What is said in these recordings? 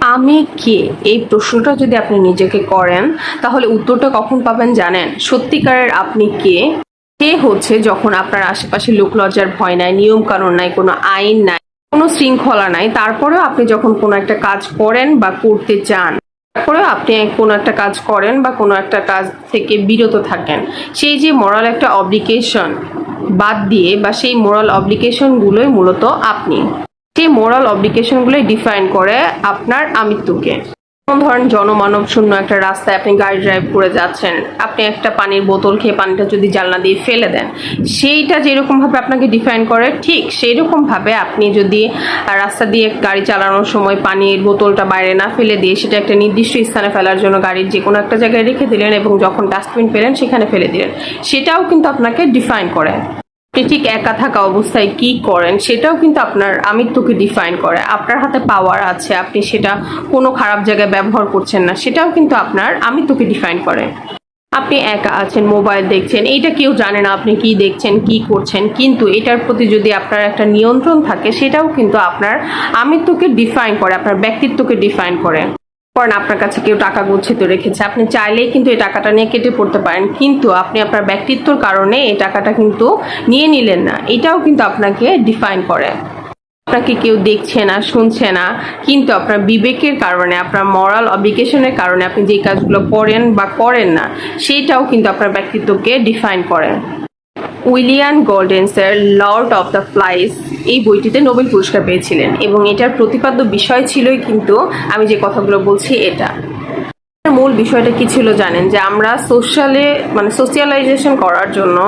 আমি কে? এই প্রশ্নটা যদি আপনি নিজেকে করেন, তাহলে উত্তরটা কখন পাবেন জানেন? সত্যিকারের আপনি কে? কে হচ্ছে যখন আপনার আশেপাশে লোকলজ্জার ভয় নাই নিয়ম কানুন নাই, কোনো আইন নাই, কোনো শৃঙ্খলা নাই, তারপরেও আপনি যখন কোনো একটা কাজ করেন বা করতে চান, তারপরেও আপনি কোনো একটা কাজ করেন বা কোনো একটা কাজ থেকে বিরত থাকেন। সেই যে মরাল একটা অব্লিকেশন বাদ দিয়ে বা সেই মোরাল অব্লিকেশনগুলোই মূলত আপনি। সেই মোরাল অব্লিকেশনগুলোই ডিফাইন করে আপনার আমিত্বকে। যেমন ধরেন জনমানব শূন্য একটা রাস্তায় আপনি গাড়ি ড্রাইভ করে যাচ্ছেন, আপনি একটা পানির বোতল খেয়ে পানিটা যদি জানলা দিয়ে ফেলে দেন, সেইটা যেরকমভাবে আপনাকে ডিফাইন করে, ঠিক সেই রকমভাবে আপনি যদি রাস্তা দিয়ে গাড়ি চালানোর সময় পানির বোতলটা বাইরে না ফেলে দিয়ে সেটা একটা নির্দিষ্ট স্থানে ফেলার জন্য গাড়ির যে কোনো একটা জায়গায় রেখে দিলেন এবং যখন ডাস্টবিন পেলেন সেখানে ফেলে দিলেন, সেটাও কিন্তু আপনাকে ডিফাইন করে। ঠিক একা থাকা অবস্থায় কি করেন সেটাও কিন্তু আপনার আমিত্বকে ডিফাইন করে। আপনার হাতে পাওয়ার আছে, আপনি সেটা কোনো খারাপ জায়গায় ব্যবহার করছেন না, সেটাও কিন্তু আপনার আমিত্বকে ডিফাইন করে। আপনি একা আছেন মোবাইল দেখছেন, এইটা কেউ জানে না আপনি কি দেখছেন, কি করছেন, কিন্তু এটার প্রতি যদি আপনার একটা নিয়ন্ত্রণ থাকে, সেটাও কিন্তু আপনার আমিত্বকে ডিফাইন করে, আপনার ব্যক্তিত্বকে ডিফাইন করে। করেন আপনার কাছে কেউ টাকা গচ্ছিত রেখেছে। আপনি চাইলেই কিন্তু এই টাকাটা নিয়ে কেটে পড়তে পারেন। কিন্তু আপনি আপনার ব্যক্তিত্বর কারণে এই টাকাটা কিন্তু নিয়ে নিলেন না। এটাও কিন্তু আপনাকে ডিফাইন করে। আপনাকে কেউ দেখছে না, শুনছে না। কিন্তু আপনার বিবেকের কারণে, আপনার মরাল অব্লিকেশনের কারণে আপনি যে কাজগুলো করেন বা করেন না সেইটাও কিন্তু আপনার ব্যক্তিত্বকে ডিফাইন করে। উইলিয়ান গোল্ডেন্সের লর্ড অফ দ্য ফ্লাইস এই বইটিতে নোবেল পুরস্কার পেয়েছিলেন এবং এটার প্রতিপাদ্য বিষয় ছিলই কিন্তু আমি যে কথাগুলো বলছি এটা। মূল বিষয়টা কি ছিল জানেন? যে আমরা সোশ্যালে মানে সোশিয়ালাইজেশন করার জন্য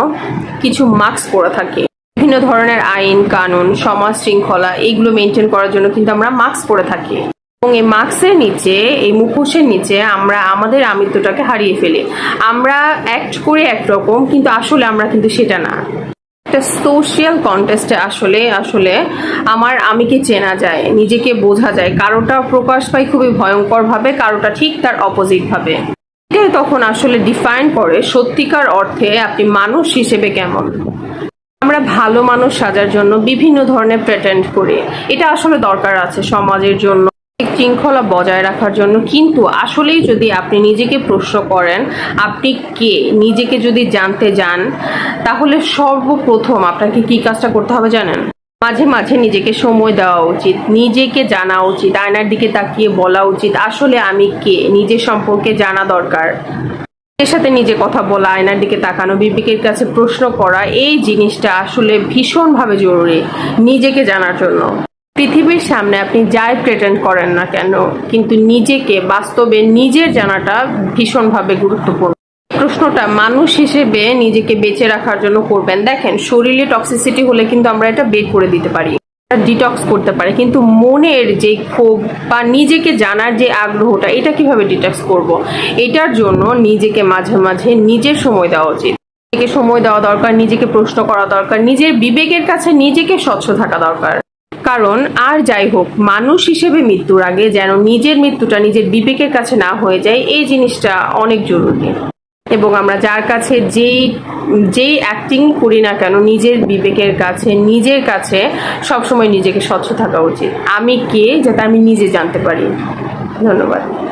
কিছু মাস্ক পরে থাকি। বিভিন্ন ধরনের আইন, কানুন, সমাজ শৃঙ্খলা, এইগুলো মেনটেন করার জন্য কিন্তু আমরা মাস্ক পরে থাকি। এবং এই মাস্কের নিচে, এই মুখোশের নিচে আমরা, আমাদের আমিত্বটাকে হারিয়ে ফেলি। আমরা অ্যাক্ট করি একরকম, কিন্তু আসলে আমরা কিন্তু সেটা না। একটা সোশিয়াল কন্টেস্টে আসলে আসলে আমার আমিকে চেনা যায়, নিজেকে বোঝা যায়। কারোটা প্রকাশ পায় খুবই ভয়ঙ্কর ভাবে কারোটা ঠিক তার অপোজিট ভাবে। এটাই তখন আসলে ডিফাইন করে সত্যিকার অর্থে আপনি মানুষ হিসেবে কেমন। আমরা ভালো মানুষ সাজার জন্য বিভিন্ন ধরনের প্রেটেন্ড করি। এটা আসলে দরকার আছে সমাজের জন্য। শৃঙ্খলা বজায় রাখার জন্য কিন্তু আসলেই যদি আপনি নিজেকে প্রশ্ন করেন, আপনি কে? নিজেকে যদি জানতে যান, তাহলে সর্বপ্রথম আপনাকে কি কাজটা করতে হবে জানেন? মাঝে মাঝে নিজেকে সময় দেওয়া উচিত, নিজেকে জানা উচিত, আয়নার দিকে তাকিয়ে বলা উচিত, আসলে আমি কে? নিজের সম্পর্কে জানা দরকার। নিজের সাথে নিজে কথা বলা, আয়নার দিকে তাকানো, বিবেকের কাছে প্রশ্ন করা, এই জিনিসটা আসলে ভীষণভাবে জরুরি নিজেকে জানার জন্য। পৃথিবীর সামনে আপনি যাই প্রেটেন্ড করেন না কেন, কিন্তু নিজেকে বাস্তবে নিজের জানাটা ভীষণভাবে গুরুত্বপূর্ণ। প্রশ্নটা, মানুষ হিসেবে নিজেকে বেঁচে রাখার জন্য করবেন। দেখেন, শরীরে টক্সিসিটি হলে কিন্তু আমরা এটা বের করে দিতে পারি ডিটক্স করতে পারে, কিন্তু মনের যে ক্ষোভ বা নিজেকে জানার যে আগ্রহটা, এটা কীভাবে ডিটক্স করব। এটার জন্য নিজেকে মাঝে মাঝে নিজের সময় দেওয়া উচিত। নিজেকে সময় দেওয়া দরকার, নিজেকে প্রশ্ন করা দরকার, নিজের বিবেকের কাছে নিজেকে স্বচ্ছ থাকা দরকার। কারণ আর যাই হোক, মানুষ হিসেবে মৃত্যুর আগে যেন নিজের মৃত্যুটা নিজের বিবেকের কাছে না হয়ে যায়, এই জিনিসটা অনেক জরুরি। এবং আমরা যার কাছে যেই যেই অ্যাক্টিং করি না কেন, নিজের বিবেকের কাছে, নিজের কাছে সবসময় নিজেকে স্বচ্ছ থাকা উচিত। আমি কে যাতে আমি নিজে জানতে পারি। ধন্যবাদ।